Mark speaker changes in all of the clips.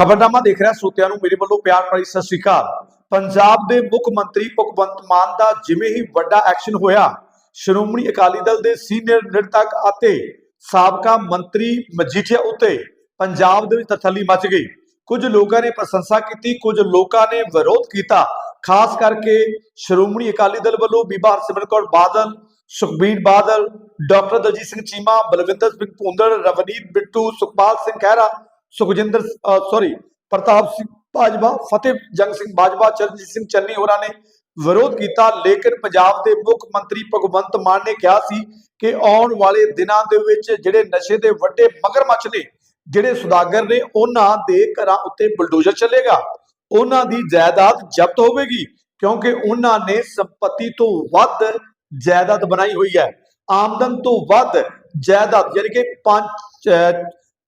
Speaker 1: ਖਬਰਨਾਮਾ ਦੇਖ ਰਿਹਾ ਸੋਤਿਆਂ ਨੂੰ, ਮੇਰੇ ਵੱਲੋਂ ਪਿਆਰ ਭਰੀ ਸਤਿ ਸ਼੍ਰੀ ਅਕਾਲ। ਪੰਜਾਬ ਦੇ ਮੁੱਖ ਮੰਤਰੀ ਭਗਵੰਤ ਮਾਨ ਦਾ ਜਿਵੇਂ ਹੀ ਵੱਡਾ ਐਕਸ਼ਨ ਹੋਇਆ, ਸ਼੍ਰੋਮਣੀ ਅਕਾਲੀ ਦਲ ਦੇ ਸੀਨੀਅਰ ਨਿਰਤਕ ਅਤੇ ਸਾਬਕਾ ਮੰਤਰੀ ਮਜੀਠੀਆ ਉੱਤੇ ਪੰਜਾਬ ਦੇ ਵਿੱਚ ਤਸੱਲੀ ਮਚ ਗਈ। ਕੁਝ ਲੋਕਾਂ ਨੇ ਪ੍ਰਸ਼ੰਸਾ ਕੀਤੀ, ਕੁਝ ਲੋਕਾਂ ਨੇ ਵਿਰੋਧ ਕੀਤਾ। ਖਾਸ ਕਰਕੇ ਸ਼੍ਰੋਮਣੀ ਅਕਾਲੀ ਦਲ ਵੱਲੋਂ ਬੀਬਾ ਹਰਸਿਮਰਤ ਕੌਰ ਬਾਦਲ, ਸੁਖਬੀਰ ਬਾਦਲ, ਡਾਕਟਰ ਦਲਜੀਤ ਸਿੰਘ ਚੀਮਾ, ਬਲਵਿੰਦਰ ਸਿੰਘ ਭੁੰਦੜ, ਰਵਨੀਤ ਬਿੱਟੂ, ਸੁਖਪਾਲ ਸਿੰਘ ਖਹਿਰਾ ਸੁਖਜਿੰਦਰ ਸੌਰੀ ਪ੍ਰਤਾਪ ਸਿੰਘ ਬਾਜਵਾ, ਫਤਿਹ ਜੰਗ ਸਿੰਘ ਬਾਜਵਾ, ਚਰਨਜੀਤ ਸਿੰਘ ਚੰਨੀ ਹੋਰਾਂ ਨੇ ਵਿਰੋਧ ਕੀਤਾ, ਲੇਕਿਨ ਪੰਜਾਬ ਦੇ ਮੁੱਖ ਮੰਤਰੀ ਭਗਵੰਤ ਮਾਨ ਨੇ ਕਿਹਾ ਸੀ ਕਿ ਆਉਣ ਵਾਲੇ ਦਿਨਾਂ ਦੇ ਵਿੱਚ ਜਿਹੜੇ ਨਸ਼ੇ ਦੇ ਵੱਡੇ ਮਗਰਮੱਛ ਨੇ, ਜਿਹੜੇ ਸੁਦਾਗਰ ਨੇ, ਉਹਨਾਂ ਦੇ ਘਰਾਂ ਉੱਤੇ ਬਲਡੋਜ਼ਰ ਚੱਲੇਗਾ। ਉਹਨਾਂ ਦੀ ਜਾਇਦਾਦ ਜ਼ਬਤ ਹੋਵੇਗੀ, ਕਿਉਂਕਿ ਉਹਨਾਂ ਨੇ ਸੰਪਤੀ ਤੋਂ ਵੱਧ ਜਾਇਦਾਦ ਬਣਾਈ ਹੋਈ ਹੈ। ਆਮਦਨ ਤੋਂ ਵੱਧ ਜਾਇਦਾਦ, ਯਾਨੀ ਕਿ 5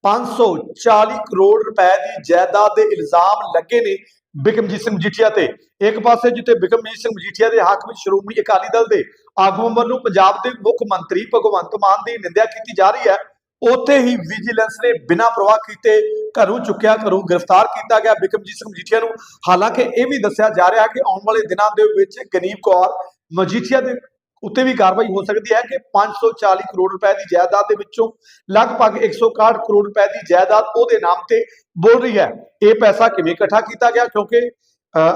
Speaker 1: 540 ਕਰੋੜ ਰੁਪਏ ਦੀ ਜਾਇਦਾਦ ਦੇ ਇਲਜ਼ਾਮ ਲੱਗੇ ਨੇ ਬਿਕਮਜੀਤ ਸਿੰਘ ਮਜੀਠੀਆ ਤੇ। ਇੱਕ ਪਾਸੇ ਜਿੱਥੇ ਬਿਕਮਜੀਤ ਸਿੰਘ ਮਜੀਠੀਆ ਦੇ ਹੱਕ ਵਿੱਚ ਸ਼੍ਰੋਮਣੀ ਅਕਾਲੀ ਦਲ ਦੇ ਆਗੂਆਂ ਵੱਲੋਂ ਪੰਜਾਬ ਦੇ ਮੁੱਖ ਮੰਤਰੀ ਭਗਵੰਤ ਮਾਨ ਦੀ ਨਿੰਦਿਆ ਕੀਤੀ ਜਾ ਰਹੀ ਹੈ, ਉੱਥੇ ਹੀ ਵਿਜੀਲੈਂਸ ਨੇ ਬਿਨਾਂ ਪ੍ਰਵਾਹ ਕੀਤੇ ਘਰੋਂ ਚੁੱਕਿਆ, ਘਰੋਂ ਗ੍ਰਿਫਤਾਰ ਕੀਤਾ ਗਿਆ ਬਿਕਮਜੀਤ ਸਿੰਘ ਮਜੀਠੀਆ ਨੂੰ। ਹਾਲਾਂਕਿ ਇਹ ਵੀ ਦੱਸਿਆ ਜਾ ਰਿਹਾ ਕਿ ਆਉਣ ਵਾਲੇ ਦਿਨਾਂ ਦੇ ਵਿੱਚ ਗਨੀਬ ਕੌਰ ਮਜੀਠੀਆ ਦੇ ਉੱਤੇ ਵੀ ਕਾਰਵਾਈ ਹੋ ਸਕਦੀ ਹੈ ਕਿ 540 ਕਰੋੜ ਰੁਪਏ ਦੀ ਜਾਇਦਾਦ ਦੇ ਵਿੱਚੋਂ ਲਗਭਗ 161 ਕਰੋੜ ਰੁਪਏ ਦੀ ਜਾਇਦਾਦ ਉਹਦੇ ਨਾਮ ਤੇ ਬੋਲ ਰਹੀ ਹੈ। ਇਹ ਪੈਸਾ ਕਿਵੇਂ ਇਕੱਠਾ ਕੀਤਾ ਗਿਆ? ਕਿਉਂਕਿ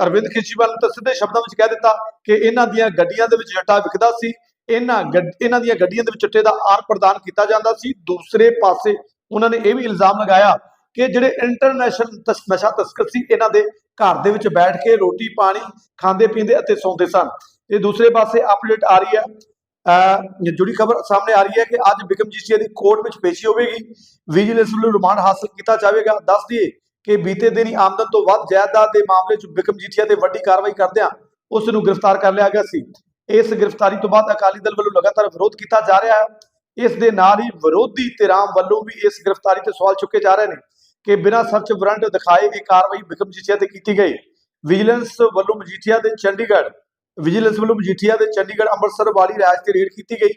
Speaker 1: ਅਰਵਿੰਦ ਕੇਜਰੀਵਾਲ ਨੇ ਤਾਂ ਸਿੱਧੇ ਸ਼ਬਦਾਂ ਵਿੱਚ ਕਹਿ ਦਿੱਤਾ ਕਿ ਇਹਨਾਂ ਦੀਆਂ ਗੱਡੀਆਂ ਦੇ ਵਿੱਚ ਜੱਟਾ ਵਿਕਦਾ ਸੀ। ਇਹਨਾਂ ਗੱਡ- ਇਹਨਾਂ ਦੀਆਂ ਗੱਡੀਆਂ ਦੇ ਵਿੱਚ ਚਿੱਟੇ ਦਾ ਆਰ ਪ੍ਰਦਾਨ ਕੀਤਾ ਜਾਂਦਾ ਸੀ। ਦੂਸਰੇ ਪਾਸੇ ਉਹਨਾਂ ਨੇ ਇਹ ਵੀ ਇਲਜ਼ਾਮ ਲਗਾਇਆ ਕਿ ਜਿਹੜੇ ਇੰਟਰਨੈਸ਼ਨਲ ਨਸ਼ਾ ਤਸਕਰ ਸੀ, ਇਹਨਾਂ ਦੇ ਘਰ ਦੇ ਵਿੱਚ ਬੈਠ ਕੇ ਰੋਟੀ ਪਾਣੀ ਖਾਂਦੇ ਪੀਂਦੇ ਅਤੇ ਸੌਂਦੇ ਸਨ। ਤੇ ਦੂਸਰੇ ਪਾਸੇ ਅਪਡੇਟ ਆ ਰਹੀ ਹੈ, ਅਹ, ਜੁੜੀ ਖਬਰ ਸਾਹਮਣੇ ਆ ਰਹੀ ਹੈ ਕਿ ਅੱਜ ਬਿਕਮਜੀਤ ਸਿੰਘ ਦੀ ਕੋਰਟ ਵਿੱਚ ਪੇਸ਼ੀ ਹੋਵੇਗੀ। ਵਿਜੀਲੈਂਸ ਵੱਲੋਂ ਰਿਮਾਂਡ ਹਾਸਲ ਕੀਤਾ ਜਾਵੇਗਾ। ਦੱਸ ਦਈਏ ਕਿ ਬੀਤੇ ਦਿਨੀ ਆਮਦਨ ਤੋਂ ਵੱਧ ਜਾਇਦਾਦ ਦੇ ਮਾਮਲੇ 'ਚ ਬਿਕਮਜੀਠੀਆ ਤੇ ਵੱਡੀ ਕਾਰਵਾਈ ਕਰਦਿਆਂ ਉਸ ਨੂੰ ਗ੍ਰਿਫਤਾਰ ਕਰ ਲਿਆ ਗਿਆ ਸੀ। ਇਸ ਗ੍ਰਿਫਤਾਰੀ ਤੋਂ ਬਾਅਦ ਅਕਾਲੀ ਦਲ ਵੱਲੋਂ ਲਗਾਤਾਰ ਵਿਰੋਧ ਕੀਤਾ ਜਾ ਰਿਹਾ ਹੈ। ਇਸ ਦੇ ਨਾਲ ਹੀ ਵਿਰੋਧੀ ਧਿਰਾਂ ਵੱਲੋਂ ਵੀ ਇਸ ਗ੍ਰਿਫਤਾਰੀ ਤੇ ਸਵਾਲ ਚੁੱਕੇ ਜਾ ਰਹੇ ਨੇ ਕਿ ਬਿਨਾਂ ਸਰਚ ਵਾਰੰਟ ਦਿਖਾਏ ਇਹ ਕਾਰਵਾਈ ਬਿਕਮਜੀਠੀਆ ਤੇ ਕੀਤੀ ਗਈ। ਵਿਜੀਲੈਂਸ ਵੱਲੋਂ ਮਜੀਠੀਆ ਦੇ ਚੰਡੀਗੜ੍ਹ ਵਿਜੀਲੈਂਸ ਵੱਲੋਂ ਮਜੀਠੀਆ ਦੇ ਚੰਡੀਗੜ੍ਹ ਅੰਮ੍ਰਿਤਸਰ ਵਾਲੀ ਰਾਜ ਤੇ ਰੇਡ ਕੀਤੀ ਗਈ।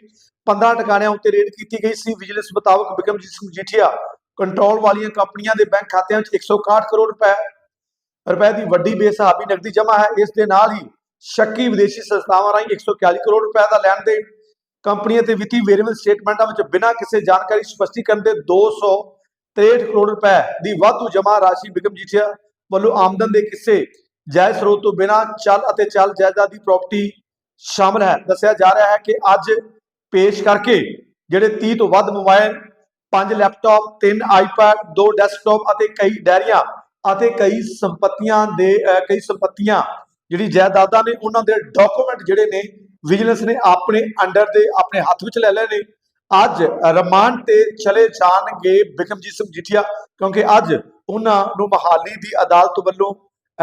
Speaker 1: 15 ਟਿਕਾਣਿਆਂ ਉੱਤੇ ਰੇਡ ਕੀਤੀ ਗਈ ਸੀ। ਵਿਜੀਲੈਂਸ ਮੁਤਾਬਕ ਬਿਕਮਜੀਤ ਸਿੰਘ ਮਜੀਠੀਆ ਕੰਟਰੋਲ ਵਾਲੀਆਂ ਕੰਪਨੀਆਂ ਦੇ ਬੈਂਕ ਖਾਤਿਆਂ ਵਿੱਚ 161 ਕਰੋੜ ਰੁਪਏ ਰੁਪਏ ਦੀ ਵੱਡੀ ਬੇਸਹਾਬੀ ਨਕਦੀ ਜਮ੍ਹਾਂ ਹੈ। ਇਸ ਦੇ ਨਾਲ ਹੀ ਸ਼ੱਕੀ ਵਿਦੇਸ਼ੀ ਸੰਸਥਾਵਾਂ ਰਾਹੀਂ 141 ਕਰੋੜ ਰੁਪਏ ਦਾ ਲੈਣ ਦੇਣ ਕੰਪਨੀਆਂ ਤੇ ਵਿੱਤੀ ਵੇਰਵੇ ਸਟੇਟਮੈਂਟਾਂ ਵਿੱਚ ਬਿਨਾਂ ਕਿਸੇ ਜਾਣਕਾਰੀ ਸਪਸ਼ਟੀਕਰਨ ਦੇ 263 ਕਰੋੜ ਰੁਪਏ ਦੀ ਵਾਧੂ ਜਮ੍ਹਾਂ ਰਾਸ਼ੀ ਬਿਕਮਜੀਠੀਆ ਵੱਲੋਂ ਆਮਦਨ ਦੇ ਕਿਸੇ ਜਾਇਜ਼ ਸਰੋਤ ਤੋਂ ਬਿਨਾਂ ਚੱਲ ਅਤੇ ਚੱਲ ਜਾਇਦਾਦ ਦੀ ਪ੍ਰਾਪਰਟੀ ਸ਼ਾਮਲ ਹੈ। ਦੱਸਿਆ ਜਾ ਰਿਹਾ ਹੈ ਕਿ ਅੱਜ ਪੇਸ਼ ਕਰਕੇ ਜਿਹੜੇ 30 ਤੋਂ ਵੱਧ ਮੋਬਾਈਲ ਪੰਜ ਲੈਪਟਾਪ ਤਿੰਨ ਆਈਪੈਡ ਦੋ ਡੈਸਕਟਾਪ ਅਤੇ ਕਈ ਡੈਰੀਆਂ ਅਤੇ ਕਈ ਸੰਪਤੀਆਂ ਦੇ ਕਈ ਸੰਪਤੀਆਂ ਜਿਹੜੀ ਜਾਇਦਾਦਾਂ ਨੇ, ਉਹਨਾਂ ਦੇ ਡਾਕੂਮੈਂਟ ਜਿਹੜੇ ਨੇ ਵਿਜੀਲੈਂਸ ਨੇ ਆਪਣੇ ਅੰਡਰ ਦੇ, ਆਪਣੇ ਹੱਥ ਵਿੱਚ ਲੈ ਲਏ ਨੇ। ਅੱਜ ਰਿਮਾਂਡ ਤੇ ਚਲੇ ਜਾਣਗੇ ਬਿਕਮਜੀਤ ਸਿੰਘ ਜੀਠੀਆ ਕਿਉਂਕਿ ਅੱਜ ਉਹਨਾਂ ਨੂੰ ਮਹਾਲੀ ਦੀ ਅਦਾਲਤ ਵੱਲੋਂ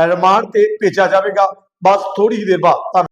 Speaker 1: ਰਿਮਾਂਡ ਤੇ ਭੇਜਿਆ ਜਾਵੇਗਾ ਬਸ ਥੋੜੀ ਹੀ ਦੇਰ ਬਾਅਦ ਧੰਨਵਾਦ।